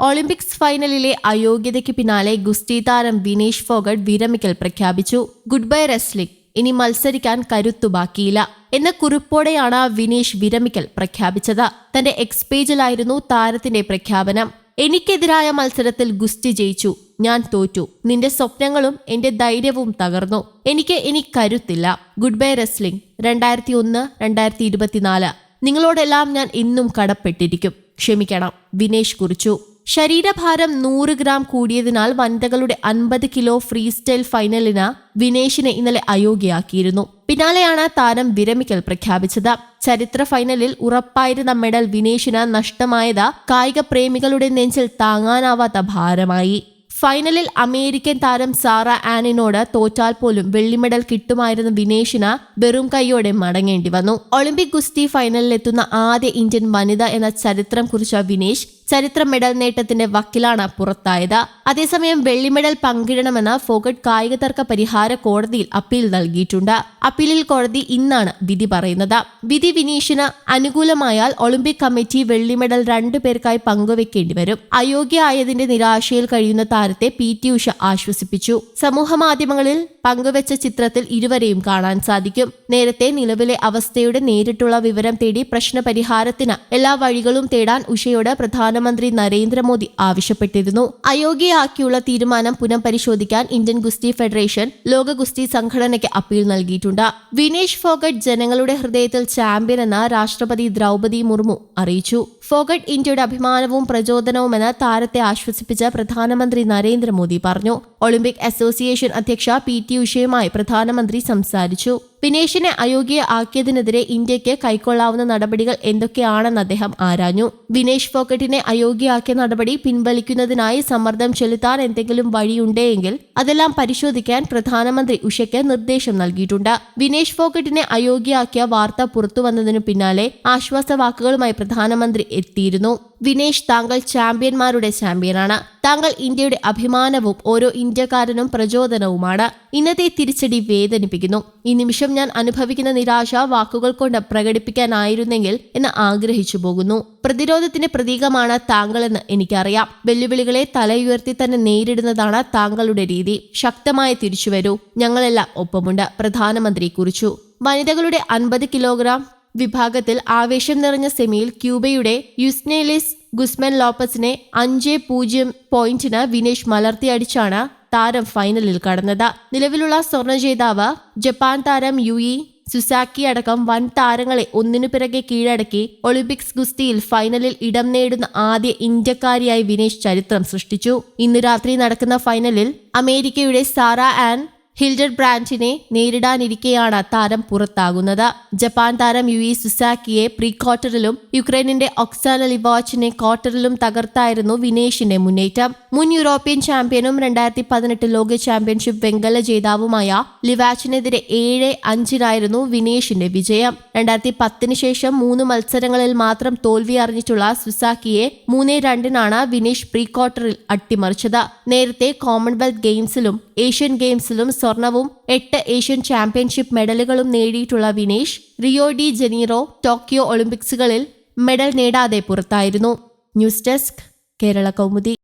Olympics ഫൈനലിലെ അയോഗ്യതയ്ക്ക് പിന്നാലെ ഗുസ്തി താരം വിനേഷ് ഫോഗട്ട് വിരമിക്കൽ പ്രഖ്യാപിച്ചു. ഗുഡ് ബൈ റെസ്ലിംഗ് ഇനി മത്സരിക്കാൻ കരുത്തു ബാക്കിയില്ല എന്ന കുറിപ്പോടെയാണ് വിനേഷ് വിരമിക്കൽ പ്രഖ്യാപിച്ചത്. തന്റെ എക്സ് പേജിലായിരുന്നു താരത്തിന്റെ പ്രഖ്യാപനം. എനിക്കെതിരായ മത്സരത്തിൽ ഗുസ്തി ജയിച്ചു. ഞാൻ തോറ്റു. നിന്റെ സ്വപ്നങ്ങളും എന്റെ ധൈര്യവും തകർന്നു. എനിക്ക് ഇനി കരുത്തില്ല. ഗുഡ് ബൈ റെസ്ലിംഗ് രണ്ടായിരത്തി ഒന്ന് രണ്ടായിരത്തി ഇരുപത്തിനാല് നിങ്ങളോടെല്ലാം ഞാൻ ഇന്നും കടപ്പെട്ടിരിക്കും. ക്ഷമിക്കണം. വിനേഷ് കുറിച്ചു. ശരീരഭാരം നൂറ് ഗ്രാം കൂടിയതിനാൽ വനിതകളുടെ അൻപത് കിലോ ഫ്രീ സ്റ്റൈൽ ഫൈനലിന് വിനേഷിനെ ഇന്നലെ അയോഗ്യയാക്കിയിരുന്നു. പിന്നാലെയാണ് താരം വിരമിക്കൽ പ്രഖ്യാപിച്ചത്. ചരിത്ര ഫൈനലിൽ ഉറപ്പായിരുന്ന മെഡൽ വിനേഷിന് നഷ്ടമായത് കായിക പ്രേമികളുടെ നെഞ്ചിൽ താങ്ങാനാവാത്ത ഭാരമായി. ഫൈനലിൽ അമേരിക്കൻ താരം സാറ ആനിനോട് തോറ്റാൽ പോലും വെള്ളി മെഡൽ കിട്ടുമായിരുന്ന വിനേഷിന് വെറും കൈയോടെ മടങ്ങേണ്ടി വന്നു. ഒളിമ്പിക് ഗുസ്തി ഫൈനലിൽ എത്തുന്ന ആദ്യ ഇന്ത്യൻ വനിത എന്ന ചരിത്രം കുറിച്ച വിനേഷ് ചരിത്ര മെഡൽ നേട്ടത്തിന്റെ വക്കിലാണ് പുറത്തായത്. അതേസമയം വെള്ളി മെഡൽ പങ്കിടണമെന്ന് ഫോഗട്ട് കായിക തർക്ക പരിഹാര കോടതിയിൽ അപ്പീൽ നൽകിയിട്ടുണ്ട്. അപ്പീലിൽ കോടതി ഇന്നാണ് വിധി പറയുന്നത്. വിധി വിനീഷിന് അനുകൂലമായാൽ ഒളിമ്പിക് കമ്മിറ്റി വെള്ളി മെഡൽ രണ്ടു പേർക്കായി പങ്കുവെക്കേണ്ടി വരും. അയോഗ്യ ആയതിന്റെ നിരാശയിൽ കഴിയുന്ന താരത്തെ പി ടി ഉഷ ആശ്വസിപ്പിച്ചു. സമൂഹ മാധ്യമങ്ങളിൽ പങ്കുവച്ച ചിത്രത്തിൽ ഇരുവരെയും കാണാൻ സാധിക്കും. നേരത്തെ നിലവിലെ അവസ്ഥയുടെ നേരിട്ടുള്ള വിവരം തേടി പ്രശ്നപരിഹാരത്തിന് എല്ലാ വഴികളും തേടാൻ ഉഷയോട് പ്രധാനമന്ത്രി നരേന്ദ്രമോദി ആവശ്യപ്പെട്ടിരുന്നു. അയോഗ്യയാക്കിയുള്ള തീരുമാനം പുനഃപരിശോധിക്കാൻ ഇന്ത്യൻ ഗുസ്തി ഫെഡറേഷൻ ലോക ഗുസ്തി സംഘടനയ്ക്ക് അപ്പീൽ നൽകിയിട്ടുണ്ട്. വിനേഷ് ഫോഗട്ട് ജനങ്ങളുടെ ഹൃദയത്തിൽ ചാമ്പ്യൻ എന്ന രാഷ്ട്രപതി ദ്രൗപദി മുർമു അറിയിച്ചു. ഫോഗട്ട് ഇന്ത്യയുടെ അഭിമാനവും പ്രചോദനവുമെന്ന് താരത്തെ ആശ്വസിപ്പിച്ച പ്രധാനമന്ത്രി നരേന്ദ്രമോദി പറഞ്ഞു. ഒളിമ്പിക് അസോസിയേഷൻ അധ്യക്ഷ പി ടി ഉഷയുമായി പ്രധാനമന്ത്രി സംസാരിച്ചു വിനേഷിനെ അയോഗ്യ ആക്കിയതിനെതിരെ ഇന്ത്യയ്ക്ക് കൈക്കൊള്ളാവുന്ന നടപടികൾ എന്തൊക്കെയാണെന്ന് അദ്ദേഹം ആരാഞ്ഞു. വിനേഷ് ഫോക്കറ്റിനെ അയോഗ്യയാക്കിയ നടപടി പിൻവലിക്കുന്നതിനായി സമ്മർദ്ദം ചെലുത്താൻ എന്തെങ്കിലും വഴിയുണ്ടെങ്കിൽ അതെല്ലാം പരിശോധിക്കാൻ പ്രധാനമന്ത്രി ഉഷയ്ക്ക് നിർദ്ദേശം നൽകിയിട്ടുണ്ട്. വിനേഷ് ഫോക്കറ്റിനെ അയോഗ്യയാക്കിയ വാർത്ത പുറത്തുവന്നതിനു പിന്നാലെ ആശ്വാസവാക്കുകളുമായി പ്രധാനമന്ത്രി എത്തിയിരുന്നു. വിനേഷ് താങ്കൾ ചാമ്പ്യന്മാരുടെ ചാമ്പ്യനാണ്. താങ്കൾ ഇന്ത്യയുടെ അഭിമാനവും ഓരോ ഇന്ത്യക്കാരനും പ്രചോദനവുമാണ്. ഇന്നത്തെ തിരിച്ചടി വേദനിപ്പിക്കുന്നു. ഈ നിമിഷം ഞാൻ അനുഭവിക്കുന്ന നിരാശ വാക്കുകൾ കൊണ്ട് പ്രകടിപ്പിക്കാനായിരുന്നെങ്കിൽ എന്ന് ആഗ്രഹിച്ചു പോകുന്നു. പ്രതിരോധത്തിന്റെ പ്രതീകമാണ് താങ്കളെന്ന് എനിക്കറിയാം. വെല്ലുവിളികളെ തലയുയർത്തി തന്നെ നേരിടുന്നതാണ് താങ്കളുടെ രീതി. ശക്തമായി തിരിച്ചുവരൂ ഞങ്ങളെല്ലാം ഒപ്പമുണ്ട്. പ്രധാനമന്ത്രി കുറിച്ചു. വനിതകളുടെ അൻപത് കിലോഗ്രാം വിഭാഗത്തിൽ ആവേശം നിറഞ്ഞ സെമിയിൽ ക്യൂബയുടെ യുസ്നേലിസ് ഗുസ്മൻ ലോപ്പസിനെ അഞ്ച് പൂജ്യം പോയിന്റിന് വിനേഷ് മലർത്തിയടിച്ചാണ് താരം ഫൈനലിൽ കടന്നത്. നിലവിലുള്ള സ്വർണ ജേതാവ് ജപ്പാൻ താരം യുയി സുസാക്കി അടക്കം വൻ താരങ്ങളെ ഒന്നിനു പിറകെ കീഴടക്കി ഒളിമ്പിക്സ് ഗുസ്തിയിൽ ഫൈനലിൽ ഇടം നേടുന്ന ആദ്യ ഇന്ത്യക്കാരിയായി വിനേഷ് ചരിത്രം സൃഷ്ടിച്ചു. ഇന്ന് രാത്രി നടക്കുന്ന ഫൈനലിൽ അമേരിക്കയുടെ സാറ ആൻ ഹിൽഡർ ബ്രാൻഡിനെ നേരിടാനിരിക്കെയാണ് താരം പുറത്താകുന്നത്. ജപ്പാൻ താരം യു ഇ സുസാക്കിയെ പ്രീ ക്വാർട്ടറിലും യുക്രൈനിന്റെ ഒക്സാന ലിവാച്ചിനെ ക്വാർട്ടറിലും തകർത്തായിരുന്നു വിനേഷിന്റെ മുന്നേറ്റം. മുൻ യൂറോപ്യൻ ചാമ്പ്യനും രണ്ടായിരത്തി പതിനെട്ട് ലോക ചാമ്പ്യൻഷിപ്പ് വെങ്കല ജേതാവുമായ ലിവാച്ചിനെതിരെ ഏഴ് അഞ്ചിനായിരുന്നു വിനേഷിന്റെ വിജയം. രണ്ടായിരത്തി പത്തിന് ശേഷം മൂന്ന് മത്സരങ്ങളിൽ മാത്രം തോൽവി അറിഞ്ഞിട്ടുള്ള സുസാക്കിയെ മൂന്ന് രണ്ടിനാണ് വിനേഷ് പ്രീ ക്വാർട്ടറിൽ അട്ടിമറിച്ചത്. നേരത്തെ കോമൺവെൽത്ത് ഗെയിംസിലും ഏഷ്യൻ ഗെയിംസിലും സ്വർണവും എട്ട് ഏഷ്യൻ ചാമ്പ്യൻഷിപ്പ് മെഡലുകളും നേടിയിട്ടുള്ള Vinesh Rio de Janeiro Tokyo ഒളിമ്പിക്സുകളിൽ medal നേടാതെ പുറത്തായിരുന്നു. News desk Kerala Kaumudi.